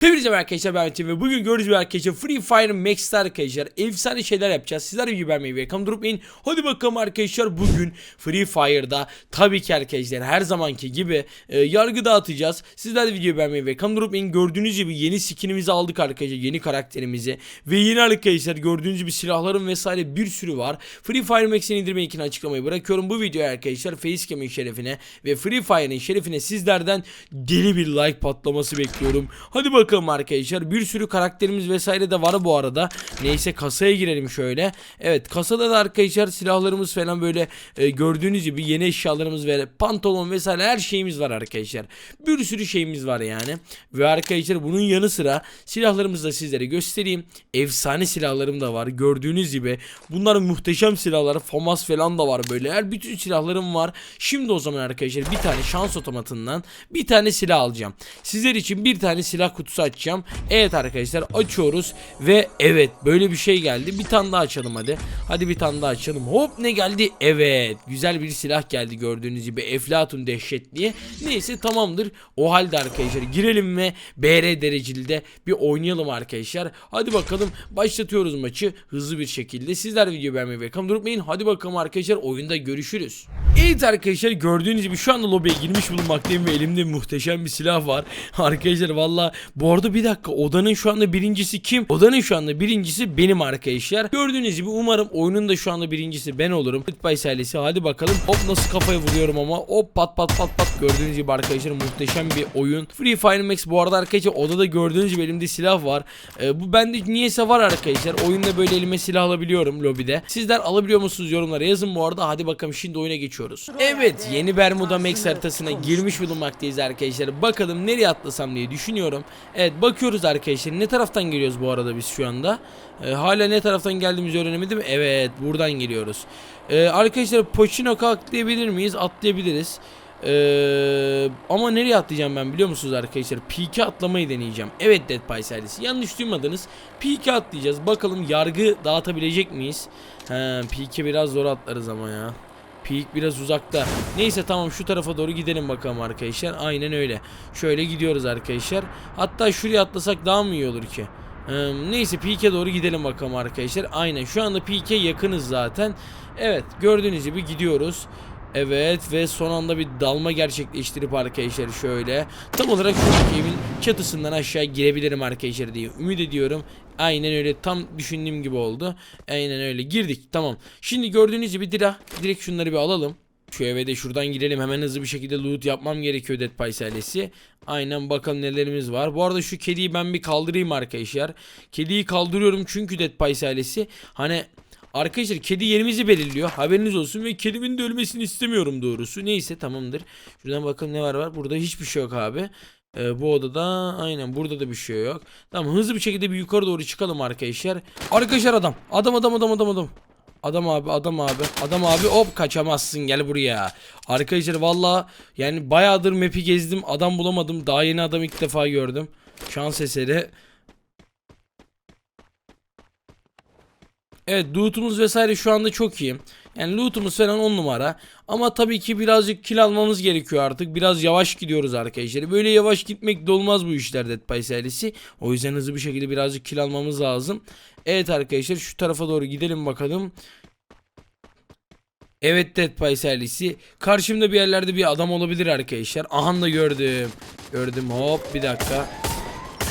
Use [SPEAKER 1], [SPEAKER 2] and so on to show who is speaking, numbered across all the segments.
[SPEAKER 1] Hepinize arkadaşlar ben Metin ve bugün gördüğünüz arkadaşlar Free Fire Max'te arkadaşlar efsane şeyler yapacağız. Sizler gibi beğenmeyi ve yakın durmayın. Hadi bakalım arkadaşlar bugün Free Fire'da tabii ki arkadaşlar her zamanki gibi e, yargı dağıtacağız. Sizler de videoyu beğenmeyi ve yakın durmayın. Gördüğünüz gibi yeni skinimizi aldık arkadaşlar yeni karakterimizi ve yeni arkadaşlar gördüğünüz gibi silahların vesaire bir sürü var. Free Fire Max'in indirme linkini açıklamayı bırakıyorum. Bu videoya arkadaşlar Facecam'in şerefine ve Free Fire'ın şerefine sizlerden deli bir like patlaması bekliyorum. Hadi bakalım arkadaşlar. Bir sürü karakterimiz vesaire de var bu arada. Neyse kasaya girelim şöyle. Evet kasada da arkadaşlar silahlarımız falan böyle e, gördüğünüz gibi yeni eşyalarımız ve pantolon vesaire her şeyimiz var arkadaşlar. Bir sürü şeyimiz var yani. Ve arkadaşlar bunun yanı sıra silahlarımızı da sizlere göstereyim. Efsane silahlarım da var. Gördüğünüz gibi bunlar muhteşem silahlar. FAMAS falan da var böyle. Her bütün silahlarım var. Şimdi o zaman arkadaşlar bir tane şans otomatından bir tane silah alacağım. Sizler için bir tane silah kutusu açacağım. Evet arkadaşlar açıyoruz ve evet böyle bir şey geldi. Bir tane daha açalım hadi. Hadi bir tane daha açalım. Hop ne geldi? Evet güzel bir silah geldi gördüğünüz gibi. Eflatun dehşetliye. Neyse tamamdır. O halde arkadaşlar girelim ve BR dereceli de bir oynayalım arkadaşlar. Hadi bakalım başlatıyoruz maçı hızlı bir şekilde. Sizler video beğenmeyi ve kanal unutmayın. Hadi bakalım arkadaşlar oyunda görüşürüz. Evet arkadaşlar gördüğünüz gibi şu anda lobiye girmiş bulunmaktayım ve elimde muhteşem bir silah var. Arkadaşlar valla bu arada bir dakika odanın şu anda birincisi kim? Odanın şu anda birincisi benim arkadaşlar. Gördüğünüz gibi umarım oyunun da şu anda birincisi ben olurum. Goodbye serisi hadi bakalım. Hop nasıl kafaya vuruyorum ama hop pat pat pat pat gördüğünüz gibi arkadaşlar muhteşem bir oyun. Free Fire Max bu arada arkadaşlar odada gördüğünüz gibi elimde silah var. Ee, bu bende niyeyse var arkadaşlar. Oyunda böyle elime silah alabiliyorum lobide. Sizler alabiliyor musunuz yorumlara yazın bu arada. Hadi bakalım şimdi oyuna geçiyoruz. Evet yeni Bermuda Max haritasına girmiş bulunmaktayız arkadaşlar. Bakalım nereye atlasam diye düşünüyorum. Evet bakıyoruz arkadaşlar. Ne taraftan geliyoruz bu arada biz şu anda? Ee, hala ne taraftan geldiğimizi öğrenemedim. Evet buradan geliyoruz. Ee, arkadaşlar Poçinok'a atlayabilir miyiz? Atlayabiliriz. Ee, ama nereye atlayacağım ben biliyor musunuz arkadaşlar? Peak'e atlamayı deneyeceğim. Evet Dead Pie serisi. Yanlış duymadınız. Peak'e atlayacağız. Bakalım yargı dağıtabilecek miyiz? He, Peak'e biraz zor atlarız ama ya. Peak biraz uzakta. Neyse tamam şu tarafa doğru gidelim bakalım arkadaşlar. Aynen öyle. Şöyle gidiyoruz arkadaşlar. Hatta şuraya atlasak daha mı iyi olur ki? Ee, neyse Peak'e doğru gidelim bakalım arkadaşlar. Aynen şu anda Peak'e yakınız zaten. Evet gördüğünüz gibi gidiyoruz. Evet ve son anda bir dalma gerçekleştirip arkadaşlar şöyle tam olarak şu evin çatısından aşağı girebilirim arkadaşlar diye ümit ediyorum. Aynen öyle tam düşündüğüm gibi oldu. Aynen öyle girdik tamam. Şimdi gördüğünüz gibi dira direkt şunları bir alalım. Şu eve de şuradan girelim hemen hızlı bir şekilde loot yapmam gerekiyor Dead Pie serisi. Aynen bakalım nelerimiz var. Bu arada şu kediyi ben bir kaldırayım arkadaşlar. Kediyi kaldırıyorum çünkü Dead Pie serisi hani Arkadaşlar kedi yerimizi belirliyor. Haberiniz olsun ve kedimin de ölmesini istemiyorum doğrusu. Neyse tamamdır. Şuradan bakalım ne var var. Burada hiçbir şey yok abi. Ee, bu odada aynen burada da bir şey yok. Tamam hızlı bir şekilde bir yukarı doğru çıkalım arkadaşlar. Arkadaşlar adam. Adam adam adam adam adam. Adam abi adam abi adam abi hop kaçamazsın gel buraya. Arkadaşlar valla yani bayağıdır map'i gezdim adam bulamadım. Daha yeni adam ilk defa gördüm. Şans eseri. Evet lootumuz vesaire şu anda çok iyi. Yani lootumuz falan 10 numara. Ama tabii ki birazcık kill almamız gerekiyor artık. Biraz yavaş gidiyoruz arkadaşlar. Böyle yavaş gitmek de olmaz bu işler Dead serisi. O yüzden hızlı bir şekilde birazcık kill almamız lazım. Evet arkadaşlar şu tarafa doğru gidelim bakalım. Evet Dead serisi. Karşımda bir yerlerde bir adam olabilir arkadaşlar. Aha da gördüm. Gördüm hop bir dakika.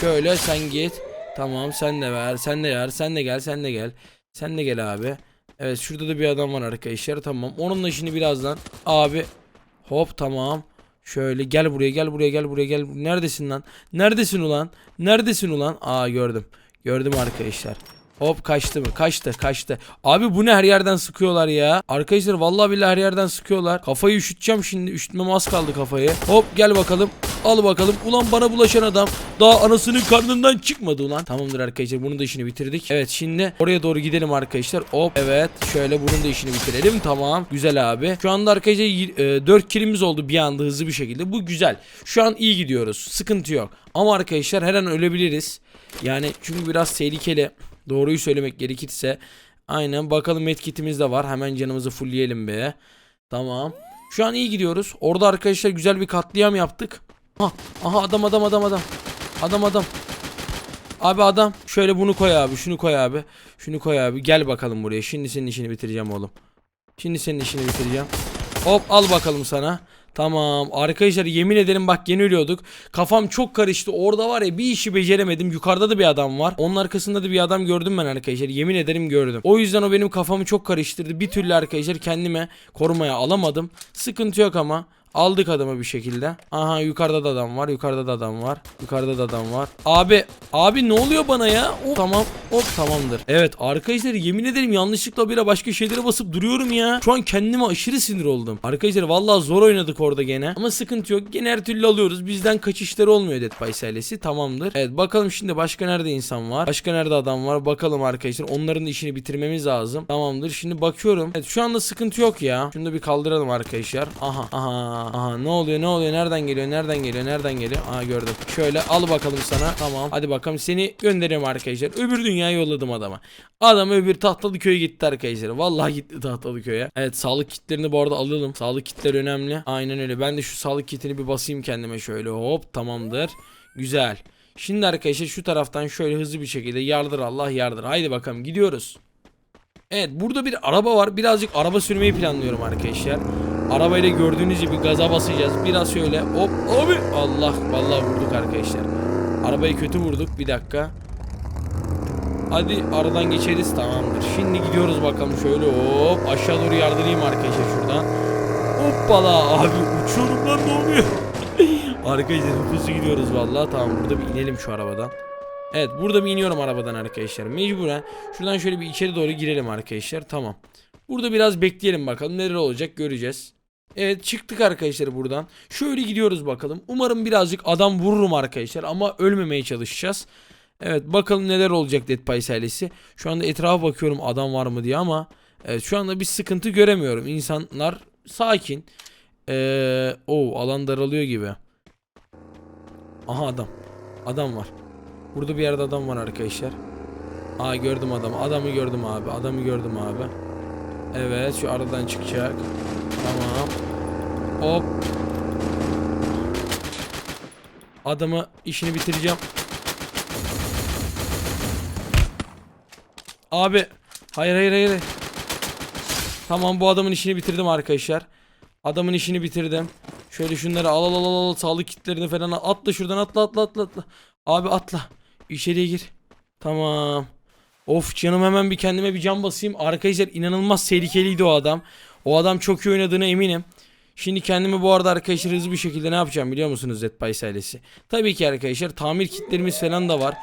[SPEAKER 1] Şöyle sen git. Tamam sen de ver. Sen de ver. Sen de gel. Sen de gel. Sen de gel abi. Evet şurada da bir adam var arkadaşlar. Tamam. Onunla işini birazdan. Abi. Hop tamam. Şöyle gel buraya gel buraya gel buraya gel. Neredesin lan? Neredesin ulan? Neredesin ulan? Aa gördüm. Gördüm arkadaşlar. Hop kaçtı mı? Kaçtı kaçtı. Abi bu ne her yerden sıkıyorlar ya. Arkadaşlar vallahi billahi her yerden sıkıyorlar. Kafayı üşüteceğim şimdi. Üşütmem az kaldı kafayı. Hop gel bakalım. Al bakalım. Ulan bana bulaşan adam daha anasının karnından çıkmadı ulan. Tamamdır arkadaşlar bunun da işini bitirdik. Evet şimdi oraya doğru gidelim arkadaşlar. Hop evet şöyle bunun da işini bitirelim. Tamam güzel abi. Şu anda arkadaşlar e, 4 kilimiz oldu bir anda hızlı bir şekilde. Bu güzel. Şu an iyi gidiyoruz. Sıkıntı yok. Ama arkadaşlar her an ölebiliriz. Yani çünkü biraz tehlikeli. Doğruyu söylemek gerekirse. Aynen bakalım medkitimiz de var. Hemen canımızı fullleyelim be. Tamam. Şu an iyi gidiyoruz. Orada arkadaşlar güzel bir katliam yaptık. Aha, aha adam adam adam adam. Adam adam. Abi adam şöyle bunu koy abi şunu koy abi. Şunu koy abi gel bakalım buraya. Şimdi senin işini bitireceğim oğlum. Şimdi senin işini bitireceğim. Hop al bakalım sana. Tamam arkadaşlar yemin ederim bak yeni ölüyorduk. Kafam çok karıştı. Orada var ya bir işi beceremedim. Yukarıda da bir adam var. Onun arkasında da bir adam gördüm ben arkadaşlar. Yemin ederim gördüm. O yüzden o benim kafamı çok karıştırdı. Bir türlü arkadaşlar kendime korumaya alamadım. Sıkıntı yok ama. Aldık adamı bir şekilde. Aha yukarıda da adam var. Yukarıda da adam var. Yukarıda da adam var. Abi abi ne oluyor bana ya? Hop, tamam. Hop tamamdır. Evet arkadaşlar yemin ederim yanlışlıkla bire başka şeylere basıp duruyorum ya. Şu an kendime aşırı sinir oldum. Arkadaşlar vallahi zor oynadık orada gene. Ama sıkıntı yok. Gene her türlü alıyoruz. Bizden kaçışları olmuyor Dead by Silence'i. Tamamdır. Evet bakalım şimdi başka nerede insan var? Başka nerede adam var? Bakalım arkadaşlar. Onların işini bitirmemiz lazım. Tamamdır. Şimdi bakıyorum. Evet şu anda sıkıntı yok ya. Şunu da bir kaldıralım arkadaşlar. Aha aha aha ne oluyor ne oluyor nereden geliyor nereden geliyor nereden geliyor? Aha gördüm. Şöyle al bakalım sana. Tamam. Hadi bakalım seni gönderiyorum arkadaşlar. Öbür dünyaya yolladım adama. Adam öbür tahtalı köye gitti arkadaşlar. Vallahi gitti tahtalı köye evet sağlık kitlerini bu arada alalım. Sağlık kitleri önemli. Aynen öyle. Ben de şu sağlık kitini bir basayım kendime şöyle. Hop tamamdır. Güzel. Şimdi arkadaşlar şu taraftan şöyle hızlı bir şekilde yardır Allah yardır. Haydi bakalım gidiyoruz. Evet burada bir araba var. Birazcık araba sürmeyi planlıyorum arkadaşlar. Arabayla gördüğünüz gibi gaza basacağız. Biraz şöyle hop abi Allah vallahi vurduk arkadaşlar. Arabayı kötü vurduk. Bir dakika. Hadi aradan geçeriz tamamdır. Şimdi gidiyoruz bakalım şöyle hop aşağı doğru yardırayım arkadaşlar şuradan. Hoppala abi uçuyorum lan ne oluyor? arkadaşlar hızlı gidiyoruz vallahi tamam burada bir inelim şu arabadan. Evet burada bir iniyorum arabadan arkadaşlar. Mecburen şuradan şöyle bir içeri doğru girelim arkadaşlar. Tamam. Burada biraz bekleyelim bakalım neler olacak göreceğiz. Evet çıktık arkadaşlar buradan. Şöyle gidiyoruz bakalım. Umarım birazcık adam vururum arkadaşlar ama ölmemeye çalışacağız. Evet bakalım neler olacak Dead Silence'i. Şu anda etrafa bakıyorum adam var mı diye ama evet, şu anda bir sıkıntı göremiyorum. İnsanlar sakin. Ee, o alan daralıyor gibi. Aha adam. Adam var. Burada bir yerde adam var arkadaşlar. Aa gördüm adamı. Adamı gördüm abi. Adamı gördüm abi. Evet şu aradan çıkacak. Tamam. Hop. Adamı işini bitireceğim. Abi. Hayır hayır hayır. Tamam bu adamın işini bitirdim arkadaşlar. Adamın işini bitirdim. Şöyle şunları al al al al, al sağlık kitlerini falan al. atla şuradan atla atla atla atla. Abi atla. İçeriye gir. Tamam. Of canım hemen bir kendime bir can basayım. Arkadaşlar inanılmaz tehlikeliydi o adam. O adam çok iyi oynadığına eminim. Şimdi kendimi bu arada arkadaşlar hızlı bir şekilde ne yapacağım biliyor musunuz by Silence'i? Tabii ki arkadaşlar tamir kitlerimiz falan da var.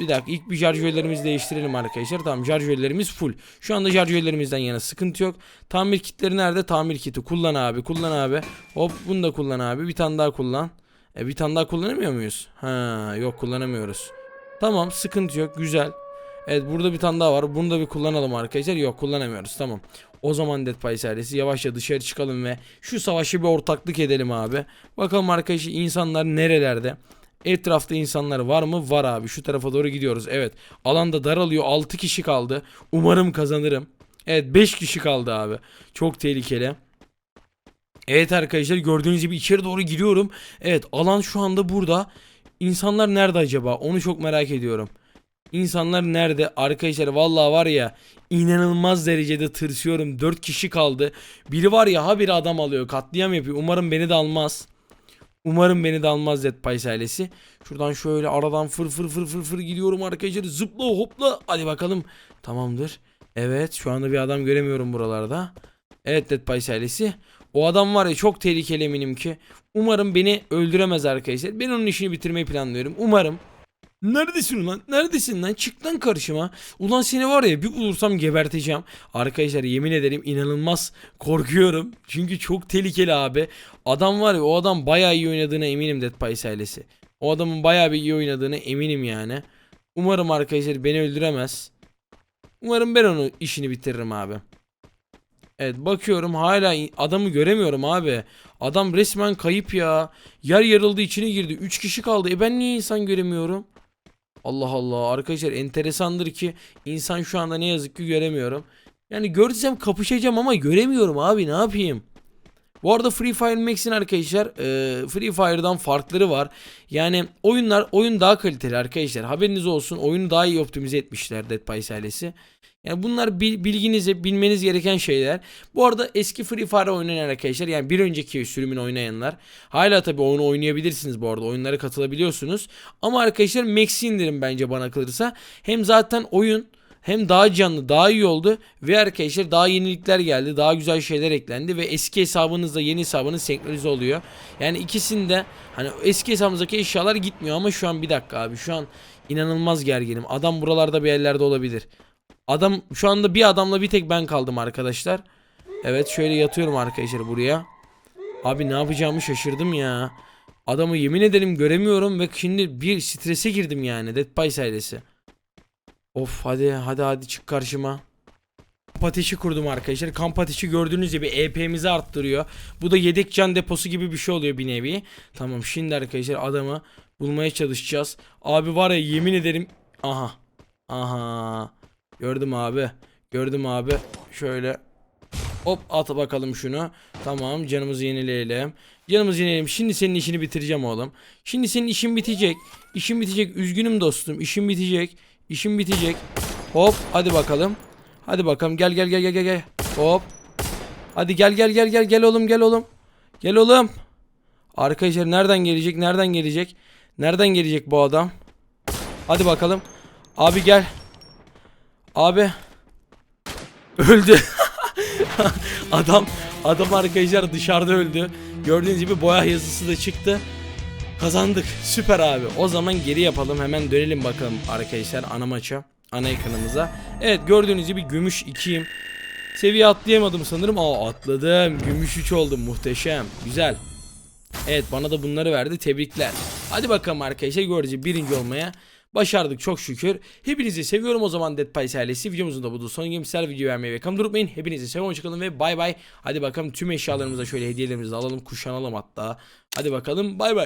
[SPEAKER 1] Bir dakika ilk bir şarjörlerimizi değiştirelim arkadaşlar. Tamam şarjörlerimiz full. Şu anda şarjörlerimizden yana sıkıntı yok. Tamir kitleri nerede? Tamir kiti. Kullan abi kullan abi. Hop bunu da kullan abi. Bir tane daha kullan. E bir tane daha kullanamıyor muyuz? Ha yok kullanamıyoruz. Tamam sıkıntı yok güzel. Evet burada bir tane daha var. Bunu da bir kullanalım arkadaşlar. Yok kullanamıyoruz. Tamam. O zaman Dead by Silence'i yavaşça dışarı çıkalım ve şu savaşı bir ortaklık edelim abi. Bakalım arkadaşlar insanlar nerelerde? Etrafta insanlar var mı? Var abi. Şu tarafa doğru gidiyoruz. Evet. Alanda daralıyor. 6 kişi kaldı. Umarım kazanırım. Evet 5 kişi kaldı abi. Çok tehlikeli. Evet arkadaşlar gördüğünüz gibi içeri doğru giriyorum. Evet alan şu anda burada. İnsanlar nerede acaba? Onu çok merak ediyorum. İnsanlar nerede? Arkadaşlar vallahi var ya inanılmaz derecede tırsıyorum. 4 kişi kaldı. Biri var ya ha bir adam alıyor. Katliam yapıyor. Umarım beni de almaz. Umarım beni de almaz Dead ailesi. Şuradan şöyle aradan fır fır fır fır fır gidiyorum arkadaşlar. Zıpla hopla. Hadi bakalım. Tamamdır. Evet şu anda bir adam göremiyorum buralarda. Evet Dead Pies ailesi. O adam var ya çok tehlikeli eminim ki. Umarım beni öldüremez arkadaşlar. Ben onun işini bitirmeyi planlıyorum. Umarım. Neredesin ulan? Neredesin lan? Çık lan karşıma. Ulan seni var ya bir bulursam geberteceğim. Arkadaşlar yemin ederim inanılmaz korkuyorum. Çünkü çok tehlikeli abi. Adam var ya o adam bayağı iyi oynadığına eminim Dead Pies ailesi. O adamın bayağı bir iyi oynadığına eminim yani. Umarım arkadaşlar beni öldüremez. Umarım ben onu işini bitiririm abi. Evet bakıyorum hala adamı göremiyorum abi. Adam resmen kayıp ya. Yer yarıldı içine girdi. 3 kişi kaldı. E ben niye insan göremiyorum? Allah Allah arkadaşlar enteresandır ki insan şu anda ne yazık ki göremiyorum. Yani görsem kapışacağım ama göremiyorum abi ne yapayım? Bu arada Free Fire Max'in arkadaşlar e, Free Fire'dan farkları var. Yani oyunlar oyun daha kaliteli arkadaşlar. Haberiniz olsun. Oyunu daha iyi optimize etmişler Dead by ailesi. Yani bunlar bil- bilginize bilmeniz gereken şeyler. Bu arada eski Free Fire oynayan arkadaşlar yani bir önceki sürümünü oynayanlar hala tabi oyunu oynayabilirsiniz bu arada oyunlara katılabiliyorsunuz. Ama arkadaşlar Max'i indirin bence bana kalırsa. Hem zaten oyun hem daha canlı daha iyi oldu ve arkadaşlar daha yenilikler geldi daha güzel şeyler eklendi ve eski hesabınızla yeni hesabınız senkronize oluyor. Yani ikisinde hani eski hesabınızdaki eşyalar gitmiyor ama şu an bir dakika abi şu an inanılmaz gerginim. Adam buralarda bir yerlerde olabilir. Adam şu anda bir adamla bir tek ben kaldım arkadaşlar. Evet şöyle yatıyorum arkadaşlar buraya. Abi ne yapacağımı şaşırdım ya. Adamı yemin ederim göremiyorum ve şimdi bir strese girdim yani Dead by ailesi. Of hadi hadi hadi çık karşıma. Kamp ateşi kurdum arkadaşlar. Kamp ateşi gördüğünüz gibi EP'mizi arttırıyor. Bu da yedek can deposu gibi bir şey oluyor bir nevi. Tamam şimdi arkadaşlar adamı bulmaya çalışacağız. Abi var ya yemin ederim. Aha. Aha. Gördüm abi. Gördüm abi. Şöyle. Hop at bakalım şunu. Tamam canımızı yenileyelim. Canımızı yenileyelim. Şimdi senin işini bitireceğim oğlum. Şimdi senin işin bitecek. İşin bitecek. Üzgünüm dostum. İşin bitecek. İşin bitecek. Hop hadi bakalım. Hadi bakalım gel gel gel gel gel. Hop. Hadi gel gel gel gel gel oğlum gel oğlum. Gel oğlum. Arkadaşlar nereden gelecek? Nereden gelecek? Nereden gelecek bu adam? Hadi bakalım. Abi gel. Abi. Öldü. adam adam arkadaşlar dışarıda öldü. Gördüğünüz gibi boya yazısı da çıktı. Kazandık. Süper abi. O zaman geri yapalım. Hemen dönelim bakalım arkadaşlar ana maça. Ana ekranımıza. Evet gördüğünüz gibi gümüş 2'yim. Seviye atlayamadım sanırım. Aa atladım. Gümüş 3 oldum. Muhteşem. Güzel. Evet bana da bunları verdi. Tebrikler. Hadi bakalım arkadaşlar görece birinci olmaya başardık çok şükür. Hepinizi seviyorum o zaman Dead Pies ailesi. Videomuzun da budur. Son gemsel video vermeyi ve kam durmayın. Hepinizi seviyorum. Hoşçakalın ve bay bay. Hadi bakalım tüm eşyalarımıza şöyle hediyelerimizi alalım. Kuşanalım hatta. Hadi bakalım bay bay.